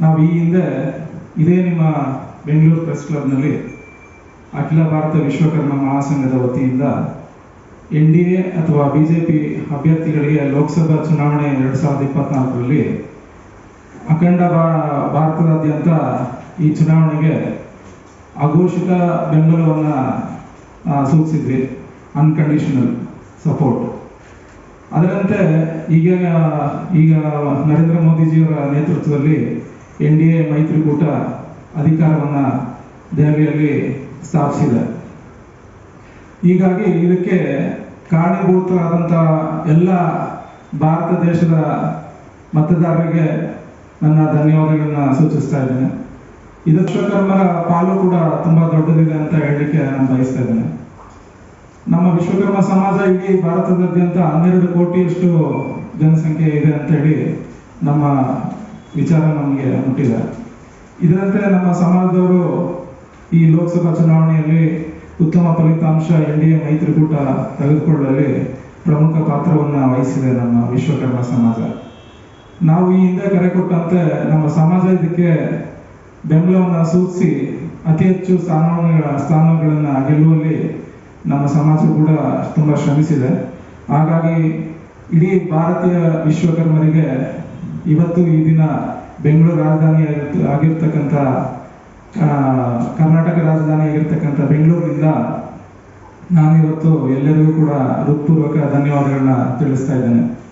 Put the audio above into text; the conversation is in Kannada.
ನಾವು ಈ ಹಿಂದೆ ಇದೇ ನಿಮ್ಮ ಬೆಂಗಳೂರು ಪ್ರೆಸ್ ಕ್ಲಬ್ನಲ್ಲಿ ಅಖಿಲ ಭಾರತ ವಿಶ್ವಕರ್ಮ ಮಹಾಸಂಘದ ವತಿಯಿಂದ ಎನ್ ಡಿ ಎ ಅಥವಾ ಬಿ ಜೆ ಪಿ ಅಭ್ಯರ್ಥಿಗಳಿಗೆ ಲೋಕಸಭಾ ಚುನಾವಣೆ ಎರಡು ಸಾವಿರದ ಇಪ್ಪತ್ನಾಲ್ಕರಲ್ಲಿ ಅಖಂಡ ಭಾರತದಾದ್ಯಂತ ಈ ಚುನಾವಣೆಗೆ ಅಘೋಷಿತ ಬೆಂಬಲವನ್ನು ಸೂಚಿಸಿದ್ವಿ. ಅನ್ಕಂಡೀಷನಲ್ ಸಪೋರ್ಟ್ ಅದರಂತೆ ಈಗ ಈಗ ನರೇಂದ್ರ ಮೋದಿಜಿಯವರ ನೇತೃತ್ವದಲ್ಲಿ ಎನ್ ಡಿ ಎ ಮೈತ್ರಿಕೂಟ ಅಧಿಕಾರವನ್ನು ದೆಹಲಿಯಲ್ಲಿ ಸ್ಥಾಪಿಸಿದೆ. ಹೀಗಾಗಿ ಇದಕ್ಕೆ ಕಾರಣೀಭೂತರಾದಂಥ ಎಲ್ಲ ಭಾರತ ದೇಶದ ಮತದಾರರಿಗೆ ನನ್ನ ಧನ್ಯವಾದಗಳನ್ನು ಸೂಚಿಸ್ತಾ ಇದ್ದೇನೆ. ಇದರ ಪಾಲು ಕೂಡ ತುಂಬ ದೊಡ್ಡದಿದೆ ಅಂತ ಹೇಳಲಿಕ್ಕೆ ನಾನು ಬಯಸ್ತಾ ಇದ್ದೇನೆ. ನಮ್ಮ ವಿಶ್ವಕರ್ಮ ಸಮಾಜ ಇಡೀ ಭಾರತದಾದ್ಯಂತ ಹನ್ನೆರಡು ಕೋಟಿಯಷ್ಟು ಜನಸಂಖ್ಯೆ ಇದೆ ಅಂತ ಹೇಳಿ ನಮ್ಮ ವಿಚಾರ ನಮಗೆ ಮುಟ್ಟಿದೆ. ಇದರಂತೆ ನಮ್ಮ ಸಮಾಜದವರು ಈ ಲೋಕಸಭಾ ಚುನಾವಣೆಯಲ್ಲಿ ಉತ್ತಮ ಫಲಿತಾಂಶ, ಎನ್ ಡಿ ಎ ಮೈತ್ರಿಕೂಟ ತೆಗೆದುಕೊಳ್ಳಲು ಪ್ರಮುಖ ಪಾತ್ರವನ್ನು ವಹಿಸಿದೆ ನಮ್ಮ ವಿಶ್ವಕರ್ಮ ಸಮಾಜ. ನಾವು ಈ ಹಿಂದೆ ಕರೆ ಕೊಟ್ಟಂತೆ ನಮ್ಮ ಸಮಾಜ ಇದಕ್ಕೆ ಬೆಂಬಲವನ್ನು ಸೂಚಿಸಿ ಅತಿ ಹೆಚ್ಚು ಸ್ಥಾನಗಳ ಸ್ಥಾನಗಳನ್ನು ಗೆಲ್ಲುವಲ್ಲಿ ನಮ್ಮ ಸಮಾಜ ಕೂಡ ತುಂಬ ಶ್ರಮಿಸಿದೆ. ಹಾಗಾಗಿ ಇಡೀ ಭಾರತೀಯ ವಿಶ್ವಕರ್ಮರಿಗೆ ಇವತ್ತು ಈ ದಿನ ಬೆಂಗಳೂರು ರಾಜಧಾನಿ ಆಗಿರ್ತ- ಆಗಿರ್ತಕ್ಕಂಥ ಕರ್ನಾಟಕ ರಾಜಧಾನಿ ಆಗಿರ್ತಕ್ಕಂಥ ಬೆಂಗಳೂರಿನಿಂದ ನಾನಿವತ್ತು ಎಲ್ಲರಿಗೂ ಕೂಡ ಹೃತ್ಪೂರ್ವಕ ಧನ್ಯವಾದಗಳನ್ನ ತಿಳಿಸ್ತಾ ಇದ್ದೇನೆ.